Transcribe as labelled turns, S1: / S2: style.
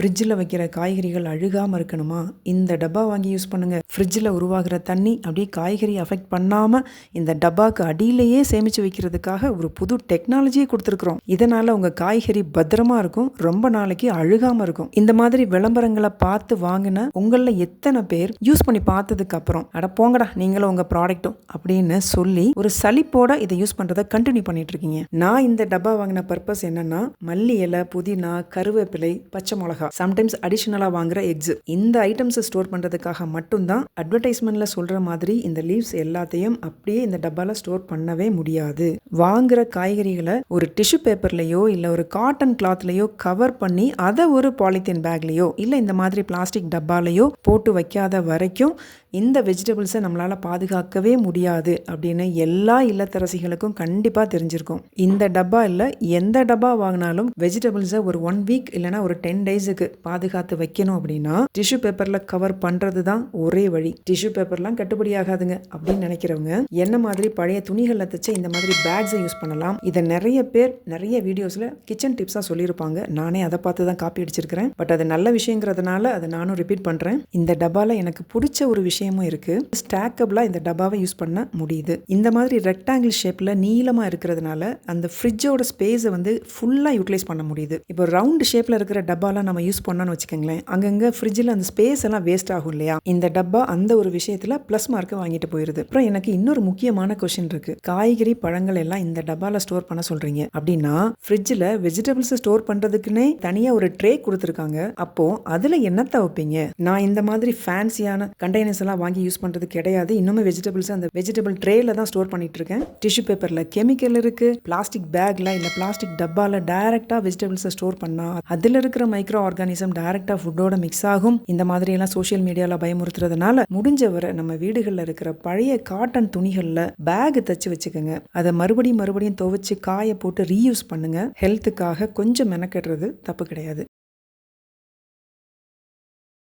S1: ஃப்ரிட்ஜில் வைக்கிற காய்கறிகள் அழுகாமல் இருக்கணுமா? இந்த டப்பா வாங்கி யூஸ் பண்ணுங்கள் ஃப்ரிட்ஜில் உருவாகிற தண்ணி அப்படியே காய்கறி அஃபெக்ட் பண்ணாமல் இந்த டப்பாக்கு அடியிலேயே சேமித்து வைக்கிறதுக்காக ஒரு புது டெக்னாலஜியை கொடுத்துருக்குறோம். இதனால் உங்கள் காய்கறி பத்திரமா இருக்கும் ரொம்ப நாளைக்கு அழுகாமல் இருக்கும். இந்த மாதிரி விளம்பரங்களை பார்த்து வாங்கின உங்களில் எத்தனை பேர் யூஸ் பண்ணி பார்த்ததுக்கு அப்புறம் அட போங்கடா நீங்களும் உங்கள் ப்ராடக்ட்டும் அப்படின்னு சொல்லி ஒரு சலிப்போட இதை யூஸ் பண்ணுறதை கண்டினியூ பண்ணிட்டு இருக்கீங்க. நான் இந்த டப்பா வாங்கின பர்பஸ் என்னன்னா மல்லி இலை புதினா கருவேப்பிலை பச்சை மிளகா சம்டைம்ஸ் அடிஷனலாக வாங்குற எக்ஸ் இந்த ஐட்டம்ஸை ஸ்டோர் பண்ணுறதுக்காக மட்டும்தான் அட்வர்டைஸ்மெண்ட்ல சொல்கிற மாதிரி இந்த லீவ்ஸ் எல்லாத்தையும் அப்படியே இந்த டப்பால ஸ்டோர் பண்ணவே முடியாது. வாங்குற காய்கறிகளை ஒரு டிஷ்யூ பேப்பர்லையோ இல்லை ஒரு காட்டன் கிளாத்லையோ கவர் பண்ணி அதை ஒரு பாலித்தீன் பேக்லேயோ இல்லை இந்த மாதிரி பிளாஸ்டிக் டப்பாலையோ போட்டு வைக்காத வரைக்கும் இந்த வெஜிடபிள்ஸை நம்மளால் பாதுகாக்கவே முடியாது அப்படின்னு எல்லா இல்லத்தரசிகளுக்கும் கண்டிப்பாக தெரிஞ்சிருக்கும். இந்த டப்பா இல்லை எந்த டப்பா வாங்கினாலும் வெஜிடபிள்ஸை ஒரு ஒன் வீக் இல்லைனா ஒரு டென் டேஸுக்கு பாதுகாத்து வைக்கணும் அப்படின்னா டிஷ்யூ பேப்பரில் கவர் பண்ணுறது தான் ஒரே வழி. டிஷ்யூ பேப்பர்லாம் கட்டுப்படி ஆகாதுங்க அப்படின்னு நினைக்கிறவங்க என்ன மாதிரி பழைய துணிகளில் தைச்ச இந்த மாதிரி பேக்ஸை யூஸ் பண்ணலாம். இதை நிறைய பேர் நிறைய வீடியோஸில் கிச்சன் டிப்ஸாக சொல்லியிருப்பாங்க. நானே அதை பார்த்து தான் காப்பி அடிச்சிருக்கிறேன். பட் அது நல்ல விஷயங்கிறதுனால அதை நானும் ரிப்பீட் பண்ணுறேன் இந்த டப்பாவில் எனக்கு பிடிச்ச ஒரு விஷயம் விஷயமும் இருக்குது ஸ்டாக்கபிளாக இந்த டப்பாவை யூஸ் பண்ண முடியுது. இந்த மாதிரி ரெக்டாங்கிள் ஷேப்பில் நீளமாக இருக்கிறதுனால அந்த ஃப்ரிட்ஜோட ஸ்பேஸை வந்து ஃபுல்லாக யூட்டிலைஸ் பண்ண முடியுது. இப்போ ரவுண்ட் ஷேப்பில் இருக்கிற டப்பாலாம் நம்ம யூஸ் பண்ணோம்னு வச்சுக்கோங்களேன் அங்கங்கே ஃப்ரிட்ஜில் அந்த ஸ்பேஸ் எல்லாம் வேஸ்ட் ஆகும் இல்லையா? இந்த டப்பா அந்த ஒரு விஷயத்தில் ப்ளஸ் மார்க்கை வாங்கிட்டு போயிருது. அப்புறம் எனக்கு இன்னொரு முக்கியமான கொஷின் இருக்கு. காய்கறி பழங்கள் எல்லாம் இந்த டப்பாவில் ஸ்டோர் பண்ண சொல்றீங்க. அப்படின்னா ஃப்ரிட்ஜில் வெஜிடபிள்ஸ் ஸ்டோர் பண்ணுறதுக்குன்னே தனியாக ஒரு ட்ரே கொடுத்துருக்காங்க. அப்போ அதில் என்னத்தை வைப்பீங்க? நான் இந்த மாதிரி ஃபேன்சியான கண்டெய்னர்ஸ் எல்லாம் வாங்கி யூஸ் பண்ணுறது கிடையாது. இன்னுமே வெஜிடபிள்ஸ் அந்த வெஜிடபிள் ட்ரேல தான் ஸ்டோர் பண்ணிட்டு இருக்கேன் டிஷ்யூ பேப்பரில் கெமிக்கல் இருக்கு பிளாஸ்டிக் பேக்ல இல்லை பிளாஸ்டிக் டப்பால டைரக்டாக வெஜிடபிள்ஸை ஸ்டோர் பண்ணா அதில் இருக்கிற மைக்ரோ ஆர்கானிசம் டைரக்டாக ஃபுட்டோட மிக்ஸ் ஆகும். இந்த மாதிரி எல்லாம் சோஷியல் மீடியாவில் பயமுறுத்துறதுனால முடிஞ்ச வரை நம்ம வீடுகளில் இருக்கிற பழைய காட்டன் துணிகளில் பேக் தச்சு வச்சுக்கோங்க. அதை மறுபடியும் மறுபடியும் துவைச்சு காய போட்டு ரீயூஸ் பண்ணுங்க. ஹெல்த்துக்காக கொஞ்சம் மெனக்கெடுறது தப்பு கிடையாது.